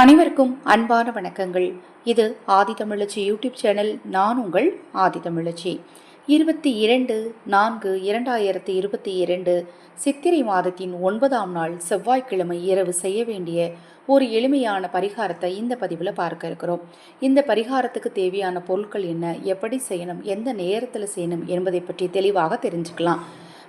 அனைவருக்கும் அன்பான வணக்கங்கள். இது ஆதிதமிழச்சி யூடியூப் சேனல் நான் உங்கள் ஆதிதமிழச்சி. இருபத்தி இரண்டு நான்கு இரண்டாயிரத்தி இருபத்தி இரண்டு சித்திரை மாதத்தின் ஒன்பதாம் நாள் செவ்வாய்க்கிழமை இரவு செய்ய வேண்டிய ஒரு எளிமையான பரிகாரத்தை இந்த பதிவில் பார்க்க இருக்கிறோம். இந்த பரிகாரத்துக்கு தேவையான பொருட்கள் என்ன எப்படி செய்யணும் எந்த நேரத்தில் செய்யணும் என்பதை பற்றி தெளிவாக தெரிஞ்சுக்கலாம்.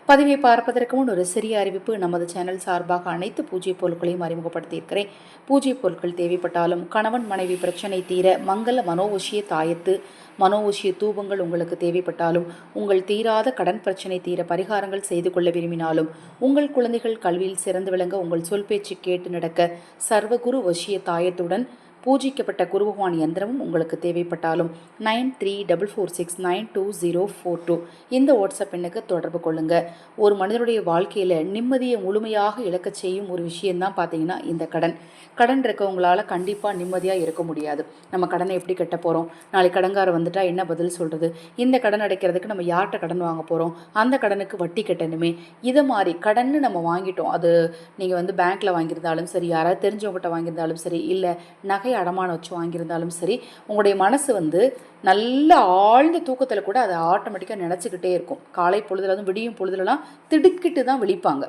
பதிவை பார்ப்பதற்கு முன் ஒரு சிறிய அறிவிப்பு. நமது சேனல் சார்பாக அனைத்து பூஜை பொருட்களையும் அறிமுகப்படுத்தியிருக்கிறேன். பூஜை பொருட்கள் தேவைப்பட்டாலும் கணவன் மனைவி பிரச்சனை தீர மங்கள மனோவசிய தாயத்து மனோவசிய தூபங்கள் உங்களுக்கு தேவைப்பட்டாலும் உங்கள் தீராத கடன் பிரச்சனை தீர பரிகாரங்கள் செய்து கொள்ள விரும்பினாலும் உங்கள் குழந்தைகள் கல்வியில் சிறந்து விளங்க உங்கள் சொல் பேச்சு கேட்டு நடக்க சர்வகுரு வசிய தாயத்துடன் பூஜிக்கப்பட்ட குருபகவான் யந்திரமும் உங்களுக்கு தேவைப்பட்டாலும் nine three double four six nine two zero four two இந்த வாட்ஸ்அப் எண்ணுக்கு தொடர்பு கொள்ளுங்கள் ஒரு மனிதனுடைய வாழ்க்கையில் நிம்மதியை முழுமையாக இழக்கச் செய்யும் ஒரு விஷயந்தான் பார்த்தீங்கன்னா இந்த கடன். கடன் இருக்கவங்களால கண்டிப்பாக நிம்மதியாக இருக்க முடியாது. நம்ம கடனை எப்படி கட்ட போகிறோம் நாளைக்கு கடன்கார வந்துட்டா என்ன பதில் சொல்கிறது இந்த கடன் அடைக்கிறதுக்கு நம்ம யார்கிட்ட கடன் வாங்க போகிறோம் அந்த கடனுக்கு வட்டி கட்டணுமே. இதை மாதிரி கடன்னு நம்ம வாங்கிட்டோம். அது நீங்கள் வந்து பேங்க்கில் வாங்கியிருந்தாலும் சரி யாராவது தெரிஞ்சவங்ககிட்ட வாங்கியிருந்தாலும் சரி இல்லை நகை அடமானம் வச்சு வாங்கியிருந்தாலும் சரி உங்களுடைய மனசு வந்து நல்ல ஆழ்ந்த தூக்கத்தில் கூட அதை ஆட்டோமேட்டிக்காக நினச்சிக்கிட்டே இருக்கும். காலை பொழுதுல வந்து விடியும் பொழுதுலலாம் திடுக்கிட்டு தான் விழிப்பாங்க.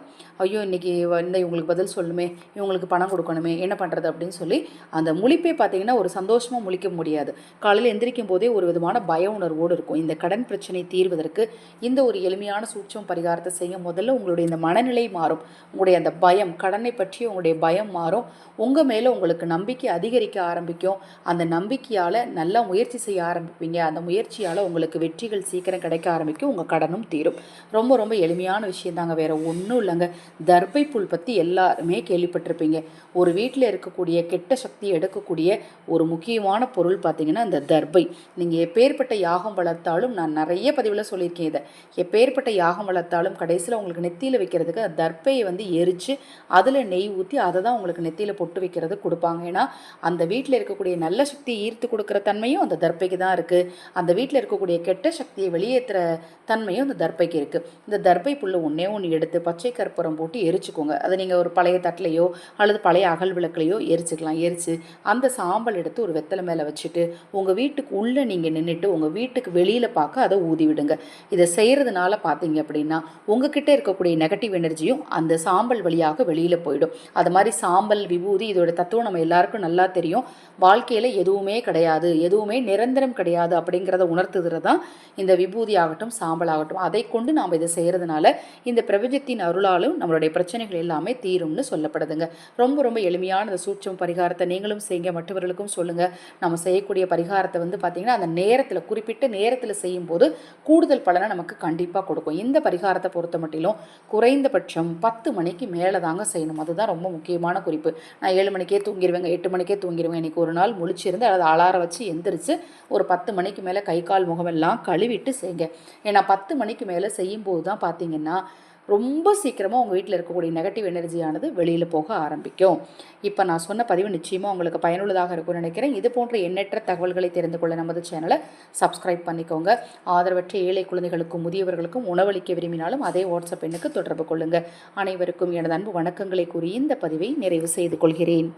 ஐயோ இன்றைக்கி இந்த இவங்களுக்கு பதில் சொல்லணுமே இவங்களுக்கு பணம் கொடுக்கணுமே என்ன பண்ணுறது அப்படின்னு சொல்லி அந்த முழிப்பே பார்த்தீங்கன்னா ஒரு சந்தோஷமாக முழிக்க முடியாது. காலையில் எந்திரிக்கும் போதே ஒரு விதமான பய உணர்வோடு இருக்கும். இந்த கடன் பிரச்சனை தீர்வதற்கு இந்த ஒரு எளிமையான சூட்சம் பரிகாரத்தை செய்ய முதல்ல உங்களுடைய இந்த மனநிலை மாறும். உங்களுடைய அந்த பயம் கடனை பற்றி உங்களுடைய பயம் மாறும். உங்கள் மேலே உங்களுக்கு நம்பிக்கை கிடைக்க ஆரம்பிக்கும். அந்த நம்பிக்கையால் நல்லா முயற்சி செய்ய ஆரம்பிப்பீங்க. அந்த முயற்சியால் உங்களுக்கு வெற்றிகள் சீக்கிரம் கிடைக்க ஆரம்பிக்கும். உங்கள் கடனும் தீரும். ரொம்ப ரொம்ப எளிமையான விஷயம் தாங்க வேறு ஒன்றும் இல்லைங்க. தர்பை புல் பற்றி எல்லாருமே கேள்விப்பட்டிருப்பீங்க. ஒரு வீட்டில் இருக்கக்கூடிய கெட்ட சக்தி எடுக்கக்கூடிய ஒரு முக்கியமான பொருள் பார்த்தீங்கன்னா இந்த தர்பை. நீங்கள் எப்பேற்பட்ட யாகம் வளர்த்தாலும் நான் நிறைய பதிவில் சொல்லியிருக்கேன் இதை. எப்பேற்பட்ட யாகம் வளர்த்தாலும் கடைசியில் உங்களுக்கு நெத்தியில் வைக்கிறதுக்கு தர்பையை வந்து எரித்து அதில் நெய் ஊற்றி அதை தான் உங்களுக்கு நெத்தியில் பொட்டு வைக்கிறது கொடுப்பாங்க. ஏன்னா அந்த அந்த வீட்டில் இருக்கக்கூடிய நல்ல சக்தியை ஈர்த்து கொடுக்குற தன்மையும் அந்த தர்பைக்கு தான் இருக்குது அந்த வீட்டில் இருக்கக்கூடிய கெட்ட சக்தியை வெளியேற்றுற தன்மையும் அந்த தர்பைக்கு இருக்குது இந்த தர்பை புல்லை ஒன்றே ஒன்று எடுத்து பச்சை கற்பூரம் போட்டு எரிச்சுக்கோங்க. அதை நீங்கள் ஒரு பழைய தட்டிலையோ அல்லது பழைய அகல் விளக்குலையோ எரிச்சுக்கலாம். எரித்து அந்த சாம்பல் எடுத்து ஒரு வெத்தலை மேலே வச்சுட்டு உங்கள் வீட்டுக்கு உள்ளே நீங்கள் நின்றுட்டு உங்கள் வீட்டுக்கு வெளியில் பார்க்க அதை ஊதி விடுங்க. இதை செய்கிறதுனால பார்த்தீங்க அப்படின்னா உங்ககிட்ட இருக்கக்கூடிய நெகட்டிவ் எனர்ஜியும் அந்த சாம்பல் வழியாக வெளியில் போயிடும். அது மாதிரி சாம்பல் விபூதி இதோட தத்துவம் நம்ம எல்லாருக்கும் நல்லா தெரியும். வாழ்க்கையில் எதுவுமே கிடையாது. எதுவுமே நிரந்தரம் கிடையாது அப்படிங்கிறத உணர்த்துகிறது தான் இந்த விபூதி ஆகட்டும் சாம்பல் ஆகட்டும். அதை கொண்டு நாம் இதை செய்கிறதுனால இந்த பிரபஞ்சத்தின் அருளாலும் நம்மளுடைய பிரச்சனைகள் எல்லாமே தீரும்னு சொல்லப்படுதுங்க. ரொம்ப ரொம்ப எளிமையான இந்த சூட்சம் பரிகாரத்தை நீங்களும் செய்யுங்க. மற்றவர்களுக்கும் சொல்லுங்கள் நம்ம செய்யக்கூடிய பரிகாரத்தை வந்து பார்த்திங்கன்னா அந்த நேரத்தில் குறிப்பிட்ட நேரத்தில் செய்யும்போது கூடுதல் பலனை நமக்கு கண்டிப்பாக கொடுக்கும். இந்த பரிகாரத்தை பொறுத்த மட்டிலும் குறைந்தபட்சம் பத்து மணிக்கு மேலே தாங்க செய்யணும். அதுதான் ரொம்ப முக்கியமான குறிப்பு. நான் ஏழு மணிக்கே தூங்கிடுவேங்க எட்டு மணிக்கே தூங்கி தூங்கிடுவேன். இன்றைக்கி ஒரு நாள் முழிச்சிருந்து அல்லது அலாரம் வச்சு எந்திரிச்சு ஒரு பத்து மணிக்கு மேலே கை கால் முகமெல்லாம் கழுவிட்டு செய்யுங்க ஏன்னா பத்து மணிக்கு மேலே செய்யும்போது தான் பார்த்தீங்கன்னா ரொம்ப சீக்கிரமாக உங்கள் வீட்டில் இருக்கக்கூடிய நெகட்டிவ் எனர்ஜியானது வெளியில் போக ஆரம்பிக்கும். இப்போ நான் சொன்ன பதிவு நிச்சயமாக உங்களுக்கு பயனுள்ளதாக இருக்கும்னு நினைக்கிறேன். இது போன்ற எண்ணற்ற தகவல்களை தெரிந்து கொள்ள நமது சேனலை சப்ஸ்கிரைப் பண்ணிக்கோங்க. ஆதரவற்ற ஏழை குழந்தைகளுக்கும் முதியவர்களுக்கும் உணவளிக்க விரும்பினாலும் அதே வாட்ஸ்அப் எண்ணுக்கு தொடர்பு கொள்ளுங்கள் அனைவருக்கும் எனது அன்பு வணக்கங்களை கூறி இந்த பதிவை நிறைவு செய்து கொள்கிறேன்.